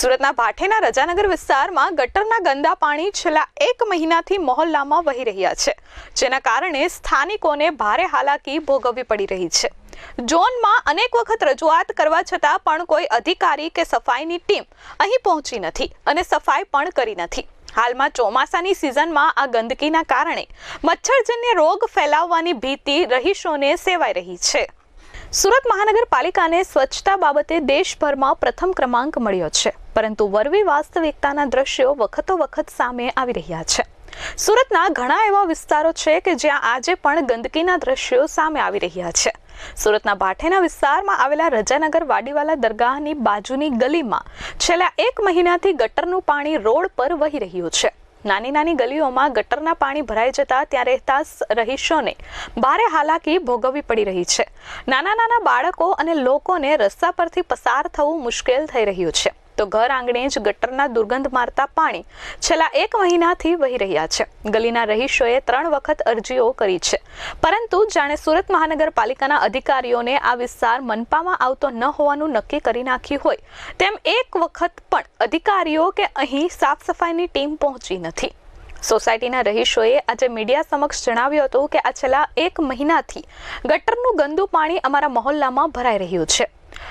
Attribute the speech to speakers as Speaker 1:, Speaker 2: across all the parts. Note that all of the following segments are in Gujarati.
Speaker 1: સુરતના ભાઠેના રજાનગર વિસ્તારમાં ગટરના ગંદા પાણી છેલ્લા એક મહિનાથી મહોલ્લામાં વહી રહ્યા છે, જેના કારણે સ્થાનિકોને ભારે હાલાકી ભોગવવી પડી રહી છે. ઝોનમાં અનેક વખત રજૂઆત કરવા છતાં પણ કોઈ અધિકારી કે સફાઈની ટીમ અહીં પહોંચી નથી અને સફાઈ પણ કરી નથી. હાલમાં ચોમાસાની સિઝનમાં આ ગંદકીના કારણે મચ્છરજન્ય રોગ ફેલાવવાની ભીતિ રહીશોને સેવાઈ રહી છે. સુરત મહાનગરપાલિકાને સ્વચ્છતા બાબતે દેશભરમાં પ્રથમ ક્રમાંક મળ્યો છે. પરંતુ વરવી વાસ્તવિકતાના દ્રશ્યો વખતો વખત સામે આવી રહ્યા છે. સુરતના ઘણા એવા વિસ્તારો છે કે જ્યાં આજે પણ ગંદકીના દ્રશ્યો સામે આવી રહ્યા છે. સુરતના ભાઠેના વિસ્તારમાં આવેલા રજાનગર વાડીવાલા દરગાહની બાજુની ગલીમાં છેલ્લા એક મહિનાથી ગટરનું પાણી રોડ પર વહી રહ્યું છે. નાની નાની ગલીઓમાં ગટરના પાણી ભરાઈ જતા ત્યાં રહેતા રહીશોને ભારે હાલાકી ભોગવવી પડી રહી છે. નાના નાના બાળકો અને લોકોને રસ્તા પરથી પસાર થવું મુશ્કેલ થઈ રહ્યું છે. તો ઘર આંગણે જ ગટરના દુર્ગંધ મારતા પાણી છેલ્લા એક મહિનાથી વહી રહ્યા છે. ગલીના રહીશોએ ત્રણ વખત અરજીઓ કરી છે. પરંતુ જાણે સુરત મહાનગરપાલિકાના અધિકારીઓને આ વિસ્તાર મનપામાં આવતો ન હોવાનું નક્કી કરી નાખ્યું હોય, તેમ એક વખત પણ અધિકારીઓ કે અહીં સાફ સફાઈની ટીમ પહોંચી નથી. સોસાયટીના રહીશોએ આજે મીડિયા સમક્ષ જણાવ્યું હતું કે આ છેલ્લા એક મહિનાથી ગટરનું ગંદુ પાણી અમારા મહોલ્લામાં ભરાઈ રહ્યું છે.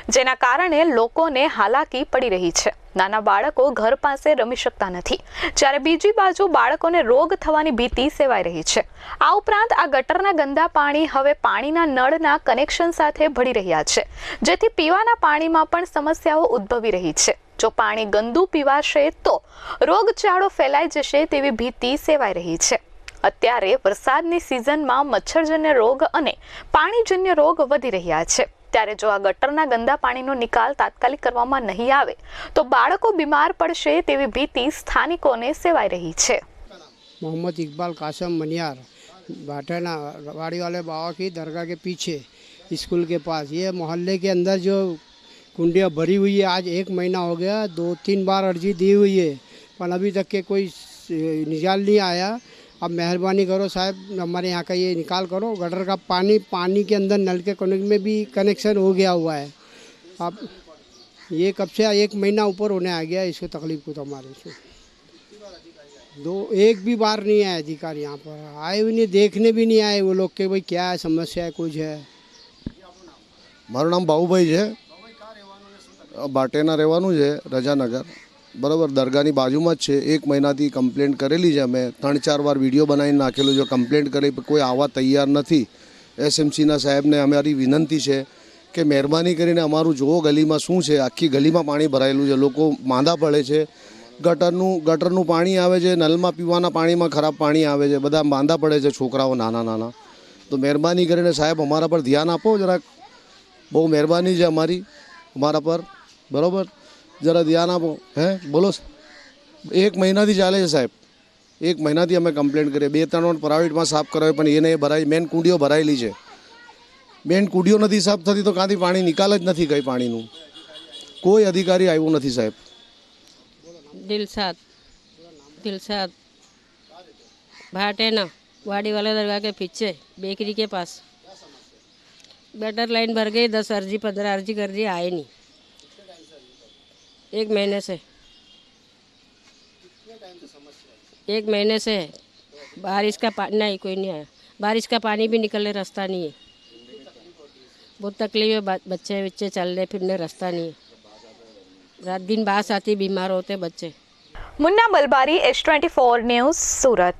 Speaker 1: જેના કારણે લોકોને હાલાકી પડી રહી છે. નાના બાળકો ઘર પાસે રમી શકતા નથી. જ્યારે બીજી બાજુ બાળકોને રોગ થવાની ભીતિ સેવાઈ રહી છે. આ ઉપરાંત આ ગટરના ગંદા પાણી હવે પાણીના નળના કનેક્શન સાથે ભળી રહ્યા છે. જેથી પીવાના પાણીમાં પણ સમસ્યાઓ ઉદ્ભવી રહી છે. જો પાણી ગંદુ પીવાશે તો રોગચાળો ફેલાઈ જશે તેવી ભીતિ સેવાઈ રહી છે. અત્યારે વરસાદની સિઝનમાં મચ્છરજન્ય રોગ અને પાણીજન્ય રોગ વધી રહ્યા છે. ત્યારે જો આ ગટરના ગંદા પાણીનો નિકાલ તાત્કાલિક કરવામાં નહીં આવે તો બાળકો બીમાર પડશે તેવી ભીતિ સ્થાનિકોને સેવાઈ રહી છે
Speaker 2: मोहम्मद इकबाल कासम मनियार भाटाना वाड़ी वाले बाबा की दरगाह के पीछे स्कूल के पास ये मोहल्ले के अंदर जो कुंडियाँ भरी हुई है आज एक महीना हो गया दो तीन बार अर्जी दी हुई है पर अभी तक के कोई निकाल नहीं आया अब मेहरबानी करो साहब हमारे यहाँ का ये निकाल करो गटर का पानी पानी के अंदर नल के कनेक्ट में भी कनेक्शन हो गया हुआ है अब ये कब से एक महीना ऊपर होने आ गया इसको तकलीफ को तो हमारे से दो एक भी बार नहीं आए अधिकारी यहाँ पर आए भी नहीं देखने भी नहीं आए वो लोग के भाई क्या है समस्या है कुछ है
Speaker 3: મારું નામ બાહુભાઈ છે બાટેના રહેવાનું છે રજાનગર બરાબર, દરગાહની બાજુમાં જ છે. એક મહિનાથી કમ્પ્લેન્ટ કરેલી છે અમે. ત્રણ ચાર વાર વીડિયો બનાવીને નાખેલું છે. કમ્પ્લેન્ટ કરી કોઈ આવવા તૈયાર નથી. એસએમસીના સાહેબને અમારી વિનંતી છે કે મહેરબાની કરીને અમારું જુઓ ગલીમાં શું છે. આખી ગલીમાં પાણી ભરાયેલું છે. લોકો માંદા પડે છે. ગટરનું ગટરનું પાણી આવે છે. નલમાં પીવાના પાણીમાં ખરાબ પાણી આવે છે. બધા માંદા પડે છે છોકરાઓ નાના નાના. તો મહેરબાની કરીને સાહેબ, અમારા પર ધ્યાન આપો જરાક. બહુ મહેરબાની છે અમારી, અમારા પર. બરાબર? જરા ધ્યાન આપો હે બોલો એક મહિનાથી ચાલે છે સાહેબ એક મહિનાથી અમે કમ્પ્લેન્ટ કરીએ બે ત્રણ વાર પ્રાઇવેટમાં સાફ કરાવે પણ એને એ ભરાઈ મેન કુંડીઓ ભરાયેલી છે મેન કુંડીઓ નથી સાફ થતી તો કાંથી પાણી નિકાલ જ નથી કઈ પાણીનું કોઈ અધિકારી આવ્યું નથી સાહેબ
Speaker 4: दिलसाद दिलसाद भाटेना वाड़ी वाले दरगाह के पीछे बेकरी के पास गटर लाइन भर गई दस अर्जी पंद्रह अर्जी कर दी आए नहीं एक महीने से। एक महीने से बारिश का पानी नहीं कोई नहीं आया। बारिश का पानी भी निकलने रास्ता नहीं है। बहुत तकलीफ़ है बच्चे बच्चे चलने फिरने रास्ता नहीं है। रात दिन बास आती बीमार होते बच्चे।
Speaker 1: Munna Malbari H twenty four news Surat.